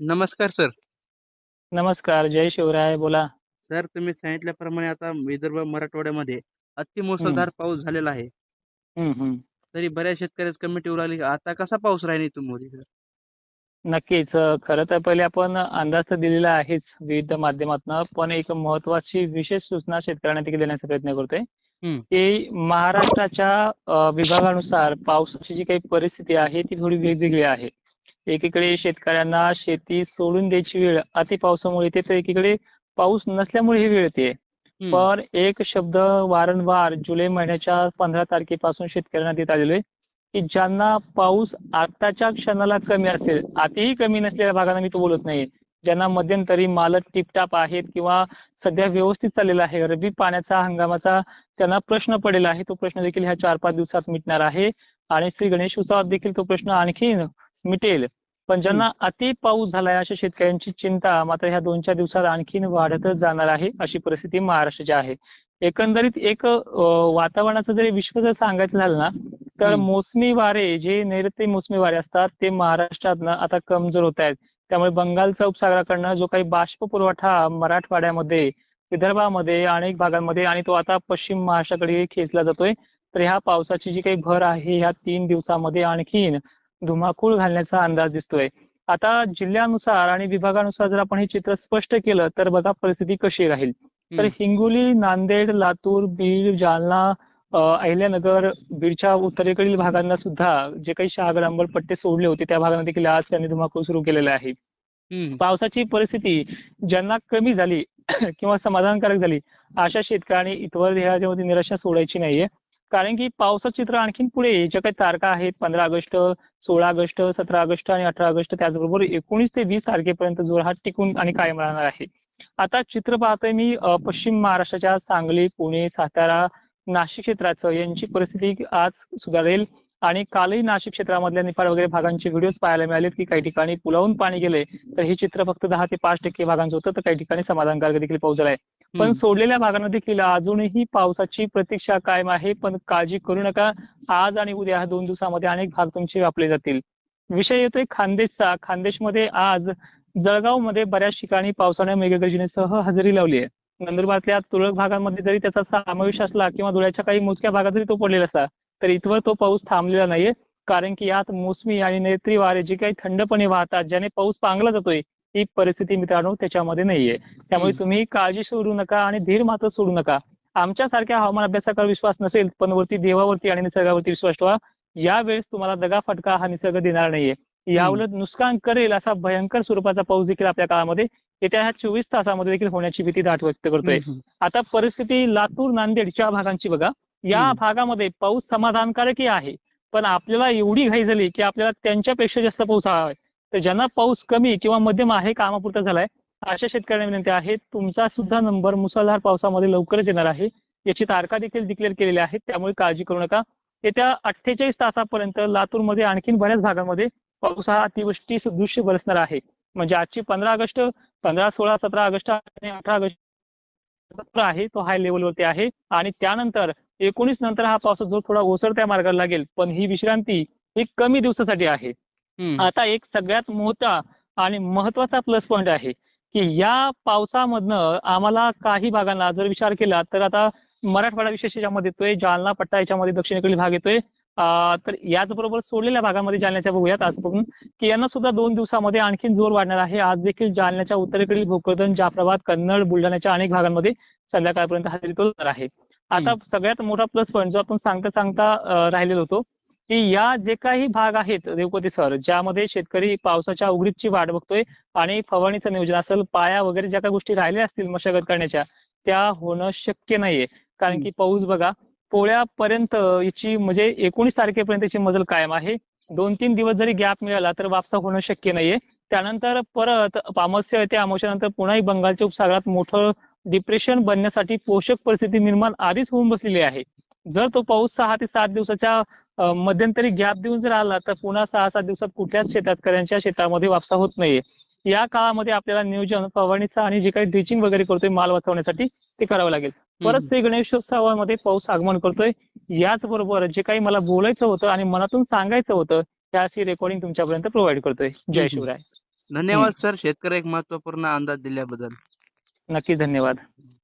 नमस्कार सर नमस्कार जय शिवराय बोला. सर तुम्ही सांगितल्याप्रमाणे आता विदर्भ मराठवाड्यामध्ये अति मुसळधार पाऊस झालेला आहे. हम्म हम्म. तरी बऱ्याच शेतकऱ्याच कमिटीवर आली आता कसा पाऊस राहील इथून मोदी सर नक्कीच अ, खरं तर पहिले आपण अंदाज तर दिलेला आहेच विविध माध्यमातून पण एक महत्वाची विशेष सूचना शेतकऱ्यांना देखील देण्याचा प्रयत्न करतोय. हम्म. की महाराष्ट्राच्या अ, विभागानुसार पावसाची जी काही परिस्थिती आहे ती थोडी वेगवेगळी आहे. एकीकडे शेतकऱ्यांना शेती सोडून द्यायची वेळ अति पावसामुळे येते तर एकीकडे पाऊस नसल्यामुळे ही वेळ येते. पण एक शब्द वारंवार जुलै महिन्याच्या पंधरा तारखेपासून शेतकऱ्यांना देत आलेलो आहे की ज्यांना पाऊस आताच्या क्षणाला कमी असेल अतिही कमी नसलेल्या भागांना मी तो बोलत नाही. ज्यांना मध्यंतरी मालक टिपटाप आहेत किंवा सध्या व्यवस्थित चाललेला आहे रब्बी पाण्याचा हंगामाचा त्यांना प्रश्न पडलेला आहे तो प्रश्न देखील ह्या चार पाच दिवसात मिटणार आहे. आणि श्री गणेश उत्सवात देखील तो प्रश्न आणखी मिटेल. पण ज्यांना अति पाऊस झालाय अशा शेतकऱ्यांची चिंता मात्र ह्या दोन चार दिवसात आणखीन वाढतच जाणार आहे अशी परिस्थिती महाराष्ट्राची आहे. एकंदरीत एक वातावरणाचं जरी विश्व जर सांगायचं झालं ना तर. मोसमी वारे जे नैऋत्य मोसमी वारे असतात ते महाराष्ट्रात आता कमजोर होत आहेत. त्यामुळे बंगालच्या उपसागराकडनं जो काही बाष्प पुरवठा मराठवाड्यामध्ये विदर्भामध्ये अनेक भागांमध्ये आणि तो आता पश्चिम महाराष्ट्राकडे खेचला जातोय तर ह्या पावसाची जी काही भर आहे ह्या तीन दिवसामध्ये आणखीन धुमाकूळ घालण्याचा अंदाज दिसतोय आता जिल्ह्यानुसार आणि विभागानुसार जर आपण हे चित्र स्पष्ट केलं तर बघा परिस्थिती कशी राहील तर. हिंगोली नांदेड लातूर बीड जालना अहिल्यानगर बीडच्या उत्तरेकडील भागांना सुद्धा जे काही शहागड अंबड पट्टे सोडले होते त्या भागांना देखील आज त्यांनी धुमाकूळ सुरू केलेले आहे. पावसाची परिस्थिती ज्यांना कमी झाली किंवा समाधानकारक झाली अशा शेतकऱ्यांनी इथवर ह्याच्यामध्ये निराशा सोडायची नाहीये कारण की पावसाचं चित्र आणखीन पुढे ज्या काही तारखा आहेत पंधरा ऑगस्ट सोळा ऑगस्ट सतरा ऑगस्ट आणि अठरा ऑगस्ट त्याचबरोबर एकोणीस ते वीस तारखेपर्यंत जोरहाट टिकून आणि कायम राहणार आहे. आता चित्र पाहतोय मी पश्चिम महाराष्ट्राच्या सांगली पुणे सातारा नाशिक क्षेत्राचं. यांची परिस्थिती आज सुधारेल आणि कालही नाशिक क्षेत्रामधल्या निफाड वगैरे भागांचे व्हिडिओज पाहायला मिळालेत की काही ठिकाणी पुलावून पाणी गेले तर हे चित्र फक्त दहा ते पाच टक्के भागांचं होतं तर काही ठिकाणी समाधानकारक देखील पाऊस झालाय. पण. सोडलेल्या भागांना देखील अजूनही पावसाची प्रतीक्षा कायम आहे पण काळजी करू नका. आज आणि उद्या ह्या दोन दिवसामध्ये अनेक भाग तुमचे व्यापले जातील. विषय येतोय खानदेशचा. खानदेशमध्ये आज जळगावमध्ये बऱ्याच ठिकाणी पावसाने मेघगर्जनेसह हजेरी लावली आहे. नंदुरबारच्या तुरळक भागांमध्ये जरी त्याचा समावेश असला किंवा धुळ्याच्या काही मोजक्या भागात जरी तो पडलेला असला तर इथवर तो पाऊस थांबलेला नाहीये. कारण की यात मोसमी आणि नैत्री वारे जे काही थंडपणे वाहतात ज्याने पाऊस पांगला जातोय ही परिस्थिती मित्रांनो त्याच्यामध्ये नाहीये. त्यामुळे. तुम्ही काळजी सोडू नका आणि धीर मात्र सोडू नका. आमच्यासारख्या हवामान अभ्यासाकडे विश्वास नसेल पण वरती देवावरती आणि निसर्गावरती विश्वास ठेवा. यावेळेस तुम्हाला दगा फटका हा निसर्ग देणार नाहीये. याउलट नुकसान करेल असा भयंकर स्वरूपाचा पाऊस देखील आपल्या काळामध्ये येत्या ह्या चोवीस तासामध्ये देखील होण्याची भीती दाट व्यक्त करतोय. आता परिस्थिती लातूर नांदेडच्या भागांची बघा. या. भागामध्ये पाऊस समाधानकारकही आहे. पण आपल्याला एवढी घाई झाली की आपल्याला त्यांच्यापेक्षा जास्त पाऊस हवा आहे. तर ज्यांना पाऊस कमी किंवा मध्यम आहे कामापुरता झालाय अशा शेतकऱ्यांना विनंती आहे तुमचा सुद्धा नंबर मुसळधार पावसामध्ये लवकरच येणार आहे. याची तारखा देखील डिक्लेअर केलेल्या आहेत त्यामुळे काळजी करू नका. येत्या अठ्ठेचाळीस तासापर्यंत लातूरमध्ये आणखीन बऱ्याच भागांमध्ये पाऊस हा अतिवृष्टी सदृश्य बरसणार आहे. म्हणजे आजची पंधरा ऑगस्ट पंधरा सोळा सतरा ऑगस्ट आणि अठरा ऑगस्ट आहे तो हाय लेवलवरती आहे. आणि त्यानंतर एकोणीस नंतर हा पावसाचा जोर थोडा ओसरत्या मार्गाला लागेल पण ही विश्रांती ही कमी दिवसासाठी आहे. आता एक सगळ्यात मोठा आणि महत्त्वाचा प्लस पॉईंट आहे की या पावसामधनं आम्हाला काही भागांना जर विचार केला तर आता मराठवाडा विशेष याच्यामध्ये येतोय जालना पट्टा याच्यामध्ये दक्षिणेकडील भाग येतोय. तर याचबरोबर सोडलेल्या भागामध्ये जालन्याच्या बघूयात आज बघून की यांना सुद्धा दोन दिवसामध्ये आणखीन जोर वाढणार आहे. आज देखील जालन्याच्या उत्तरेकडील भोकरदन जाफराबाद कन्नड बुलढाण्याच्या अनेक भागांमध्ये संध्याकाळपर्यंत हजेरी तोलणार आहे. आता सगळ्यात मोठा प्लस पॉईंट जो आपण सांगता सांगता राहिलेलो होतो की या जे काही भाग आहेत देवकोटी सर ज्यामध्ये शेतकरी पावसाच्या उघडीची वाट बघतोय आणि फवारणीचं नियोजन असेल पाया वगैरे ज्या काही गोष्टी राहिल्या असतील मशागत करण्याच्या त्या होणं शक्य नाहीये. कारण. की पाऊस बघा पोळ्यापर्यंत याची म्हणजे एकोणीस तारखेपर्यंत याची मजल कायम आहे. दोन तीन दिवस जरी गॅप मिळाला तर वापसा होणं शक्य नाहीये. त्यानंतर परत अमावस्या येते अमावस्यानंतर पुन्हा बंगालच्या उपसागरात मोठं डिप्रेशन बनण्यासाठी पोषक परिस्थिती निर्माण आधीच होऊन बसलेली आहे. जर तो पाऊस सहा ते सात दिवसाच्या मध्यंतरी गॅप देऊन जर आला तर पुन्हा सहा सात दिवसात कुठल्याच शेतकऱ्यांच्या शेतामध्ये वापसा होत नाहीये. या काळामध्ये आपल्याला नियोजन फवारणीचं आणि जे काही ड्रिचिंग वगैरे करतोय माल वाचवण्यासाठी ते करावं लागेल. परत श्री गणेशोत्सवामध्ये पाऊस आगमन करतोय. याचबरोबर जे काही मला बोलायचं होतं आणि मनातून सांगायचं होतं त्याची रेकॉर्डिंग तुमच्यापर्यंत प्रोव्हाइड करतोय. जय. शिवराय. धन्यवाद सर. शेतकरी एक महत्त्वपूर्ण अंदाज दिल्याबद्दल. नक्की धन्यवाद.